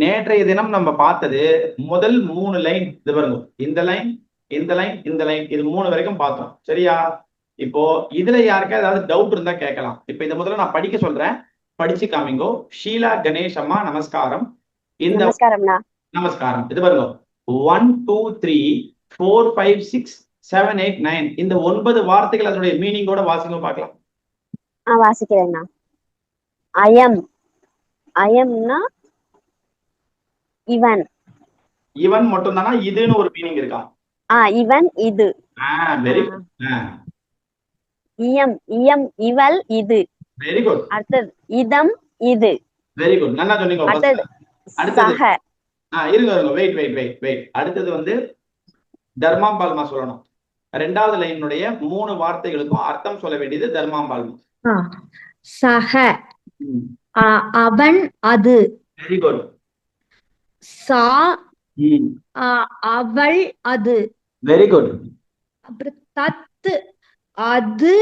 நேற்றைய தினம் நம்ம பார்த்தது முதல் மூணு லைன் இது பாருங்க. இந்த லைன் இந்த லைன் இந்த லைன் இது மூணு வரைக்கும் பார்த்தோம். சரியா? இப்போ இதுல யாருக்கா ஏதாவது டவுட் இருந்தா கேட்கலாம். இப்போ இந்த முதல்ல நான் படிக்க சொல்றேன். படிச்சு காமிங்கோ. ஷீலா கணேஷ் அம்மா நமஸ்காரம். இந்த நமஸ்காரம். இது பாருங்க. One two three four five six seven eight nine இந்த ஒன்பது வார்த்தைகள் அதனுடைய மீனிங்கோட வாசிங்க பார்க்கலாம். ஆ வாசிக்கிறேண்ணா. அயம் அயம்னா இவன். இவன் மட்டும் தானா இதுன்னு ஒரு மீனிங் இருக்கா? ஆ இவன் இது. வெரி ஆ, இயம் இயம் இவள் இது. வெரி குட் அடுத்தது இதம் இது. வெரி குட் நல்லா சொன்னீங்க. அடுத்தது. சக. ஆ, இருங்க இருங்க. வெயிட் வெயிட் வெயிட் வெயிட் அடுத்தது வந்து தர்மாம்பால்மா சொல்லணும். ரெண்டாவது லைனுடைய மூணு வார்த்தைகளுக்கும் அர்த்தம் சொல்ல வேண்டியது தர்மாம்பால்மா. சக. அவன் அது. வெரி குட் சா அவள் அது. வெரி குட் அப்புறம் தத்து அது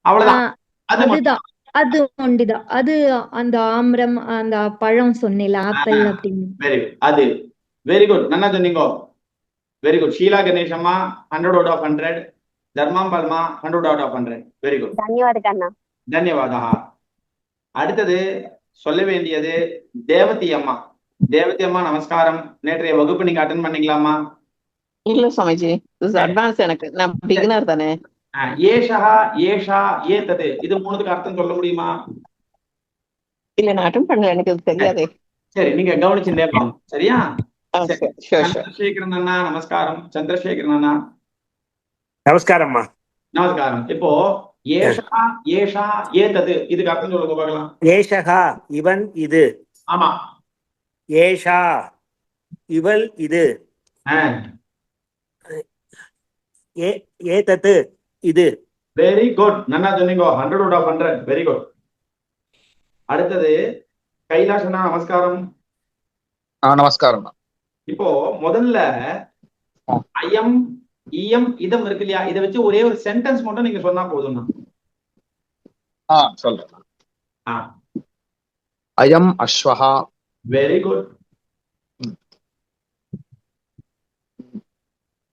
அவ்வளவுதான். அதுதான். அது ஒண்டிதான். அது அந்த ஆம்பரம் அந்த பழம் சொன்னேல ஆப்பிள் அப்படின்னு. வெரி குட் அது. வெரி குட் நல்லா சொன்னீங்க. Very good Sheela Ganeshamma hundred out of hundred Dharmambalma hundred out of hundred very good தன்யவாத அண்ணா. தன்யவாதா. அடுத்தது சொல்ல வேண்டியது தேவதி அம்மா. தேவதி அம்மா நமஸ்காரம். நேற்றைய வகுப்பு நீங்க அட்டன் பண்ணீங்களாமா இல்ல சுவாமிஜி அட்வான்ஸ் எனக்கு. நான் பிகினர் தானே. ஏஷா ஏஷா ஏத்தது. இது மூணுத்துக்கு அர்த்தம் சொல்ல முடியுமா? இல்ல நான் அட்டன் பண்ணல. எனக்கு இது தெரியாதே. சரி. நீங்க கவனிச்சுட்டே பாருங்க. சரியா? சந்திரசேகரன் அண்ணா நமஸ்காரம். சந்திரசேகரன் அண்ணா. நமஸ்காரம்மா. நமஸ்காரம். இப்போ ஏஷா ஏஷா ஏத்தது. இதுக்கு அர்த்தம் சொல்லுங்க பார்க்கலாம். ஏஷகா இவன் இது. ஆமா. ஏஷா இவள் இது. ஏ ஏதத்து இது. வெரி குட் நன்னா சொன்னீங்க. Hundred out of hundred very good அடுத்தது அண்ணா நமஸ்காரம். ஆ நமஸ்காரம் இப்போ முதல்ல ஐயம் இயம் இதம் இருக்கு இல்லையா? இதை வச்சு ஒரே ஒரு சென்டென்ஸ் மட்டும் நீங்க சொன்னா போதும்ண்ணா ஆ சொல்றேன் ஆ. அயம் அஸ்வஹா வெரி குட்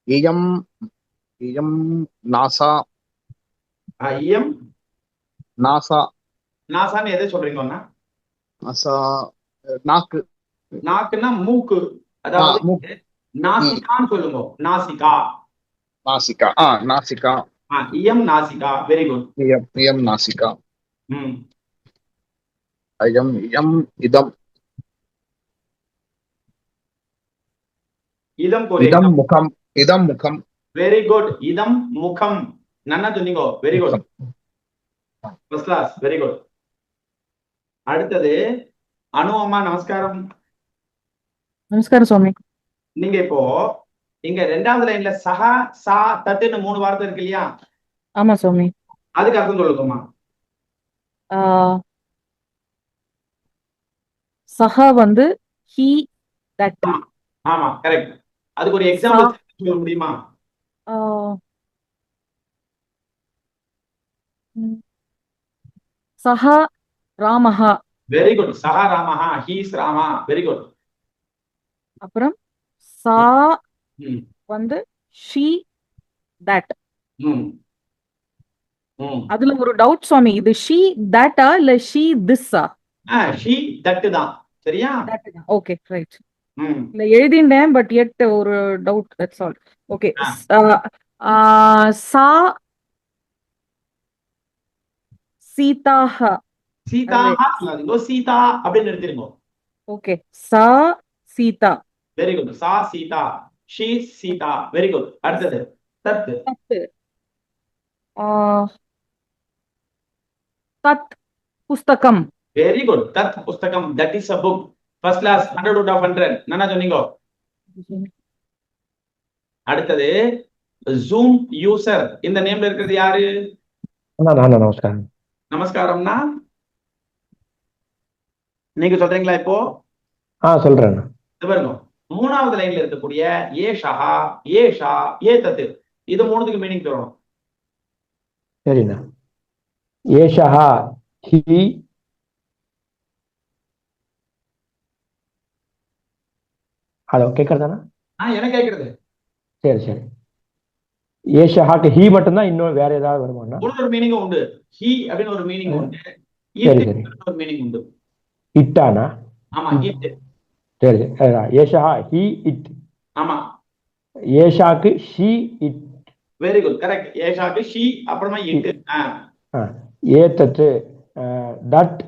இயம் இயம் நாசா ஐயம் நாசா நாசான்னு எதை சொல்றீங்கன்னா நாசா நாக்கு நாக்குன்னா மூக்கு அதாவது. நாசிகான்னு சொல்லுங்க நாசிகா நாசிகா ஆ நாசிகா ஆ, இயம் நாசிகா வெரி குட் இயம் இயம் நாசிகா ம் அயம் இயம் இதம் இதம் இதம் முகம் இதம் முகம். வெரி குட் இதம் முகம். நன்னா சொன்னீங்க very good first class very good அடுத்தது அனு அம்மா நமஸ்காரம். நமஸ்காரம் சுவாமி. நீங்க இப்போ இங்க ரெண்டாவது லைன்ல சஹா சா தத்துன்னு மூணு வார்த்தை இருக்கு இல்லையா? ஆமா சுவாமி. அதுக்கு அர்த்தம் சொல்லுங்கம்மா. ஆஹ் சஹ வந்து ஹி தட் ஆமா கரெக்ட் அதுக்கு ஒரு எக்ஸாம்பிள் சொல்ல முடியுமா? சஹ ராமஹா. வெரி குட் சஹா ராமஹா ஹீஸ் ராமா. வெரி குட் அப்புறம் சா வந்து ஷி தட். அதுல ஒரு டவுட் சுவாமி. இது ஷி தட்டா இல்ல ஷி திஸ்ஸா? ஷீ தட்டு தான் சரியா ஓகே ரைட் இல்ல எழுதிண்டேன் பட் எட் ஒரு டவுட் தட்ஸ் ஆல் ஓகே. சா சீதாஹ. சீதா சொல்லாதீங்க. சீதா அப்படின்னு நிறுத்திருங்க ஓகே சா சீதா. வெரி குட் சா Sita. She Sita. Very good அடுத்தது. தத் தத் தத் புஸ்தகம். வெரி குட் தத் புஸ்தகம். That is a book first class hundred out of hundred என்ன சொன்னீங்க? அடுத்தது ஜூம் யூசர் இந்த நேம்ல இருக்கிறது யாரு? நமஸ்காரம். நமஸ்காரம்னா நீங்க சொல்றீங்களா இப்போ? ஆ சொல்றேன் பாருங்க. மூணாவது லைன்ல இருக்கக்கூடிய ஏஷா ஏஷா ஏ தத்து. இது மூணுத்துக்கு மீனிங் சொல்லணும் சரிண்ணா. ஏஷா ஹி ஹலோ கேட்கறதாண்ணா ஆ எனக்கு கேட்கறது சரி சரி. ஏஷஹாக்கு ஹீ மட்டும்தான் இன்னும் வேற ஏதாவது வருமாண்ணா ஒரு மீனிங் உண்டு. ஹி அப்படின்னு ஒரு மீனிங் உண்டு. சரி, சரி. ஒரு மீனிங் உண்டு. இட்டானா? ஆமா இட் சரி. ஏஷஹா ஹீ இட் ஆமா. ஏஷாக்கு she it very good correct ஏஷாக்கு she அப்புறமா இட் ஆ. ஏத்தத்து தட்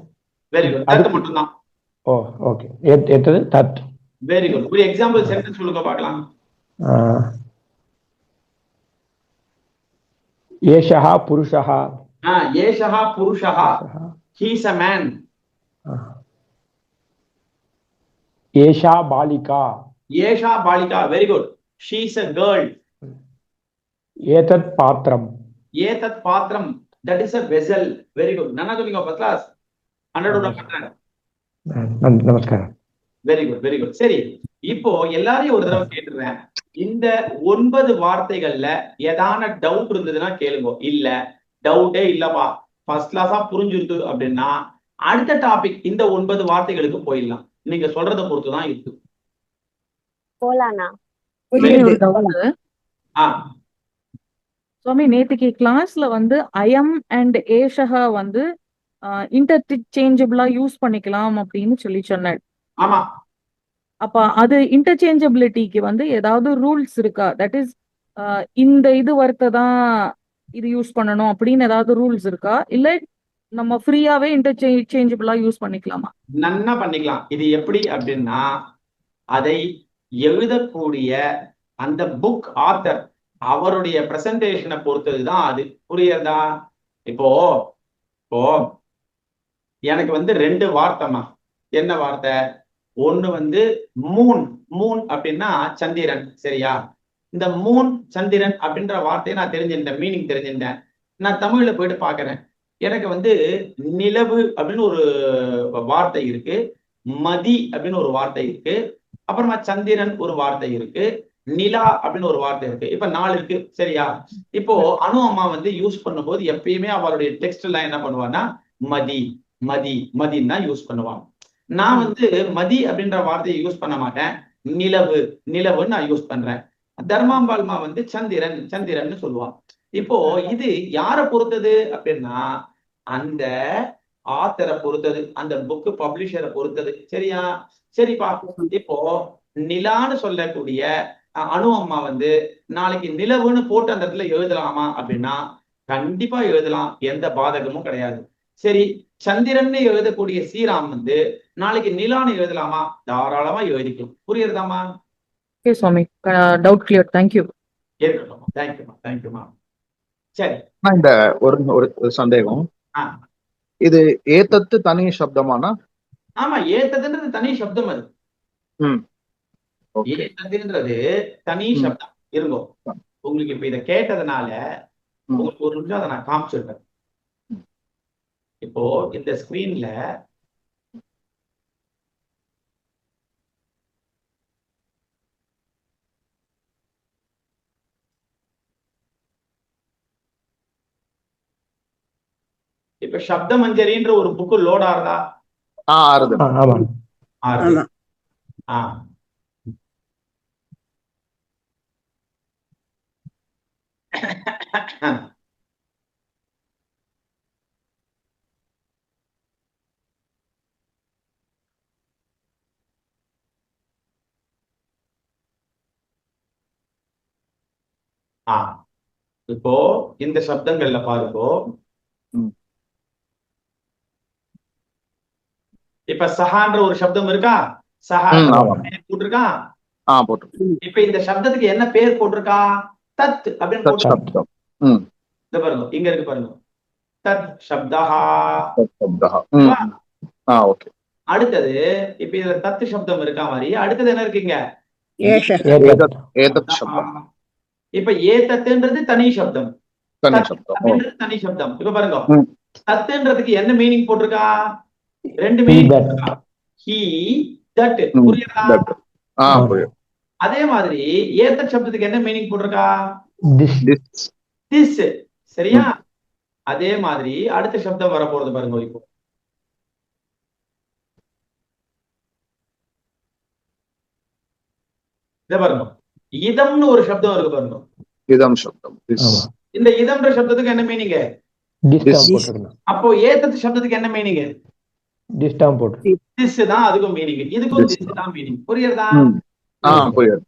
வெரி குட் அது- மட்டும்தான். ஓ ஓகே ஏத்தது தட் வெரி குட் ஒரு எக்ஸாம்பிள் சென்டென்ஸ் சொல்லுங்க பார்க்கலாம். ஏஷஹா புருஷஹா. ஆ ஏஷா புருஷா ஹீஸ் அ மேன் ஏஷா பாலிகா. ஏஷா Baliga very good she's a girl ஏதத் பாத்திரம். ஏதத் பாத்திரம். That is a vessel very good நல்லா சொல்லுங்க ஃபர்ஸ்ட் கிளாஸ் ஹண்ட்ரட் பண்றேன் நன்- நமஸ்காரம். வெரி குட் வெரி குட் சரி இப்போ எல்லாரையும் ஒரு தடவை கேட்டுறேன். இந்த ஒன்பது வார்த்தைகள்ல ஏதான டவுட் இருந்ததுன்னா கேளுங்க. இல்ல டவுட்டே இல்லப்பா. ஃபர்ஸ்ட் கிளாஸா புரிஞ்சிருக்கு அப்படின்னா அடுத்த டாபிக் இந்த ஒன்பது வார்த்தைகளுக்கு போயிடலாம். நீங்க சொல்றத பொறுத்து தான் இருக்கு. ஆ. சுவாமி நேத்துக்கு கிளாஸ்ல வந்து அயம் அண்ட் ஏஷஹா வந்து இன்டர்சேஞ்சபிளா யூஸ் பண்ணிக்கலாம் அப்படின்னு சொல்லி சொன்னார். ஆமா. அப்ப அது இன்டர்சேஞ்சபிலிட்டிக்கு வந்து ஏதாவது ரூல்ஸ் இருக்கா? தட் இஸ் இந்த இது வார்த்தை தான் இது யூஸ் பண்ணணும் அப்படின்னு ஏதாவது ரூல்ஸ் இருக்கா? இல்ல நம்ம ஃப்ரீயாவே இன்டர்சேஞ்சபிளா யூஸ் பண்ணிக்கலாமா? நன்னா பண்ணிக்கலாம். இது எப்படி அப்படின்னா அதை எழுதக்கூடிய அந்த புக் ஆத்தர் அவருடைய பிரசன்டேஷனை பொறுத்தது தான் அது. புரியுறதா இப்போ இப்போ எனக்கு வந்து ரெண்டு வார்த்தைமா என்ன வார்த்தை? ஒண்ணு வந்து மூன் மூன் அப்படின்னா சந்திரன் சரியா? இந்த மூன் சந்திரன் அப்படின்ற வார்த்தையை நான் தெரிஞ்சிருந்தேன் மீனிங் தெரிஞ்சிருந்தேன். நான் தமிழ்ல போயிட்டு பார்க்குறேன். எனக்கு வந்து நிலவு அப்படின்னு ஒரு வார்த்தை இருக்கு மதி அப்படின்னு ஒரு வார்த்தை இருக்கு அப்புறமா சந்திரன் ஒரு வார்த்தை இருக்கு நிலா அப்படின்னு ஒரு வார்த்தை இருக்கு. இப்ப நாலு இருக்கு சரியா? இப்போ அணு அம்மா வந்து யூஸ் பண்ணும்போது எப்பயுமே அவருடைய டெக்ஸ்ட் எல்லாம் என்ன பண்ணுவான்னா மதி மதி மதின்னு தான் யூஸ் பண்ணுவான் நான் வந்து மதி அப்படின்ற வார்த்தையை யூஸ் பண்ண மாட்டேன். நிலவு நிலவுன்னு நான் யூஸ் பண்றேன். தர்மாம்பாள்மா வந்து சந்திரன் சந்திரன்னு சொல்லுவான். இப்போ இது யாரை பொறுத்தது அப்படின்னா அந்த ஆத்தரை பொறுத்தது அந்த புக் பப்ளிஷரை பொறுத்தது. சரியா? சரிப்பா இப்போ நிலான்னு சொல்லக்கூடிய அனு அம்மா வந்து நாளைக்கு நிலவுன்னு போட்டு அந்த இடத்துல எழுதலாமா அப்படின்னா கண்டிப்பா எழுதலாம். எந்த பாதகமும் கிடையாது. சரி சந்திரன்னு எழுதக்கூடிய ஸ்ரீராம் வந்து நாளைக்கு நிலான்னு எழுதலாமா? தாராளமா எழுதிக்கும் புரியுறதாமா சுவாமி. டவுட் கிளியர் தேங்க்யூ இருக்கட்டும் தேங்க்யூமா தேங்க்யூமா சரி. இந்த ஒரு ஒரு சந்தேகம். இது ஏத்தத்து தனி சப்தமானா? ஆமா ஏத்ததுன்றது தனி சப்தம் அது. ஏத்ததுன்றது தனி. சப்தம். இருங்கோ. உங்களுக்கு இப்ப இத கேட்டதுனால. உங்களுக்கு ஒரு நிமிஷம் அதை நான் காமிச்சிருக்கேன். இப்போ இந்த ஸ்கிரீன்ல இப்ப சப்த மஞ்சரின்ற ஒரு புக்கு லோட் ஆறுதா ஆ ஆறுது. ஆ ஆமா. ஆ. இப்போ இந்த சப்தங்கள்ல பாருங்கோ. இப்ப சஹான்ற ஒரு சப்தம் இருக்கா? சஹா ம், ஆமா. போட்டிருக்கான் ஆ போட்டு இப்ப இந்த சப்தத்துக்கு என்ன பேர் போட்டிருக்கா? தத் அப்படின்னு இந்த பாருங்க இங்க இருக்கு பாருங்க. தத் சப்தஹா. ஓகே. அடுத்தது இப்ப இதுல தத்து சப்தம் இருக்கா மாதிரி? அடுத்தது என்ன இருக்குங்க ஏதத் ஏதத் சப்தம். இப்ப ஏதத்துன்றது தனி சப்தம். தனி சப்தம். தனி சப்தம். இப்ப பாருங்க. தத்துன்றதுக்கு என்ன மீனிங் போட்டிருக்கா? ரெண்டு He meaning that. He that புரியுதா? அதே மாதிரி ஏத்த சப்தத்துக்கு என்ன மீனிங் போட்டிருக்கா? திஸ் திஸ் திஸ் சரியா? அதே மாதிரி அடுத்த சப்தம் வர போறது பாருங்க இப்போ. இதை பாருங்க. இதம்னு ஒரு சப்தம் இருக்கு பாருங்க. இதம் சப்தம். இந்த இதம்ன்ற சப்தத்துக்கு என்ன மீனிங் டிஸ்டாம் Dis- போட்டுருக்கணும். அப்போ ஏத்தத்து சப்தத்துக்கு என்ன மீனிங் டிஸ்டாம் போட்டு திஸ் தான் அதுக்கும் மீனிங் இதுக்கும். திஸ் தான் மீனிங் புரியுறதா? புரியுது.